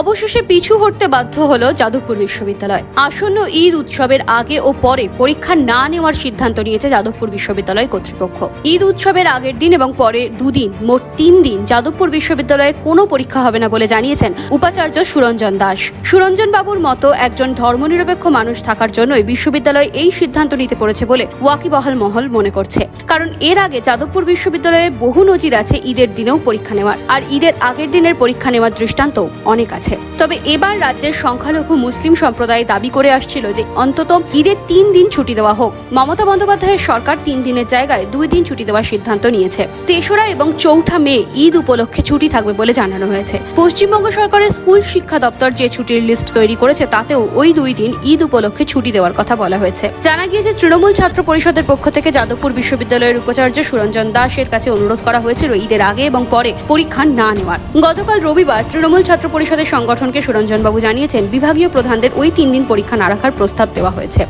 অবশেষে পিছু হটতে বাধ্য হলো যাদবপুর বিশ্ববিদ্যালয়। আসন্ন ঈদ উৎসবের আগে ও পরে পরীক্ষা না নেওয়ার সিদ্ধান্ত নিয়েছে যাদবপুর বিশ্ববিদ্যালয় কর্তৃপক্ষ। ঈদ উৎসবের আগের দিন এবং পরে দুদিন, মোট তিন দিন যাদবপুর বিশ্ববিদ্যালয়ে কোনো পরীক্ষা হবে না বলে জানিয়েছেন উপাচার্য সুরঞ্জন দাস। সুরঞ্জন বাবুর মতো একজন ধর্মনিরপেক্ষ মানুষ থাকার জন্যই বিশ্ববিদ্যালয় এই সিদ্ধান্ত নিতে পড়েছে বলে ওয়াকিবহাল মহল মনে করছে। কারণ এর আগে যাদবপুর বিশ্ববিদ্যালয়ে বহু নজির আছে ঈদের দিনেও পরীক্ষা নেওয়ার। আর ঈদের আগের দিনের পরীক্ষা নেওয়ার দৃষ্টান্ত অনেক আছে। তবে এবার রাজ্যের সংখ্যালঘু মুসলিম সম্প্রদায় দাবি করে আসছিল যে অন্তত ঈদের তিন দিন ছুটি দেওয়া হোক। মমতা বন্দ্যোপাধ্যায়ের সরকার তিন দিনের জায়গায় দুই দিন ছুটি দেওয়ার সিদ্ধান্ত নিয়েছে। তেসরা এবং চৌঠা মে ঈদ উপলক্ষে ছুটি থাকবে বলে জানানো হয়েছে। পশ্চিমবঙ্গ সরকারের স্কুল শিক্ষা দপ্তর যে ছুটির লিস্ট তৈরি করেছে, তাতেও ওই দুই দিন ঈদ উপলক্ষে ছুটি দেওয়ার কথা বলা হয়েছে। জানা গিয়েছে, তৃণমূল ছাত্র পরিষদের পক্ষ থেকে যাদবপুর বিশ্ববিদ্যালয়ের উপাচার্য সুরঞ্জন দাসের কাছে অনুরোধ করা হয়েছিল ঈদের আগে এবং পরে পরীক্ষা না নেওয়ার। গতকাল রবিবার তৃণমূল ছাত্র পরিষদের সংগঠনকে সুরঞ্জনবাবু জানিয়েছেন, বিভাগীয় প্রধানদের ওই তিন দিন পরীক্ষা না রাখার প্রস্তাব দেওয়া হয়েছে।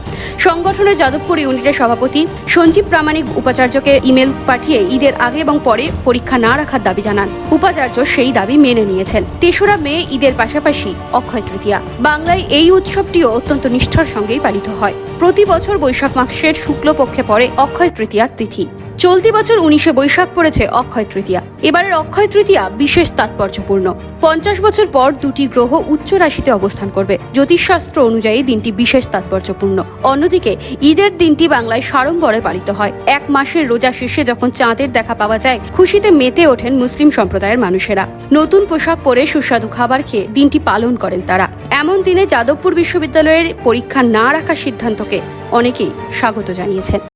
সংগঠনের যাদবপুর ইউনিটের সভাপতি সঞ্জীব প্রামাণিক উপাচার্যকে ইমেল পাঠিয়ে ঈদের আগে এবং পরে পরীক্ষা না রাখার দাবি জানান। উপাচার্য সেই দাবি মেনে নিয়েছেন। তেসরা মে ঈদের পাশাপাশি অক্ষয় তৃতীয়া। বাংলায় এই উৎসবটিও অত্যন্ত নিষ্ঠার সঙ্গেই পালিত হয়। প্রতি বছর বৈশাখ মাসের শুক্লপক্ষে পড়ে অক্ষয় তৃতীয়ার তিথি। চলতি বছর উনিশে বৈশাখ পড়েছে অক্ষয় তৃতীয়া। এবারের অক্ষয় তৃতীয়া বিশেষ তাৎপর্যপূর্ণ। পঞ্চাশ বছর পর দুটি গ্রহ উচ্চ রাশিতে অবস্থান করবে। জ্যোতিষশাস্ত্র অনুযায়ী দিনটি বিশেষ তাৎপর্যপূর্ণ। অন্যদিকে, ঈদের দিনটি বাংলায় সাড়ম্বরে পালিত হয়। এক মাসের রোজা শেষে যখন চাঁদের দেখা পাওয়া যায়, খুশিতে মেতে ওঠেন মুসলিম সম্প্রদায়ের মানুষেরা। নতুন পোশাক পরে সুস্বাদু খাবার খেয়ে দিনটি পালন করেন তারা। এমন দিনে যাদবপুর বিশ্ববিদ্যালয়ের পরীক্ষা না রাখার সিদ্ধান্তকে অনেকেই স্বাগত জানিয়েছেন।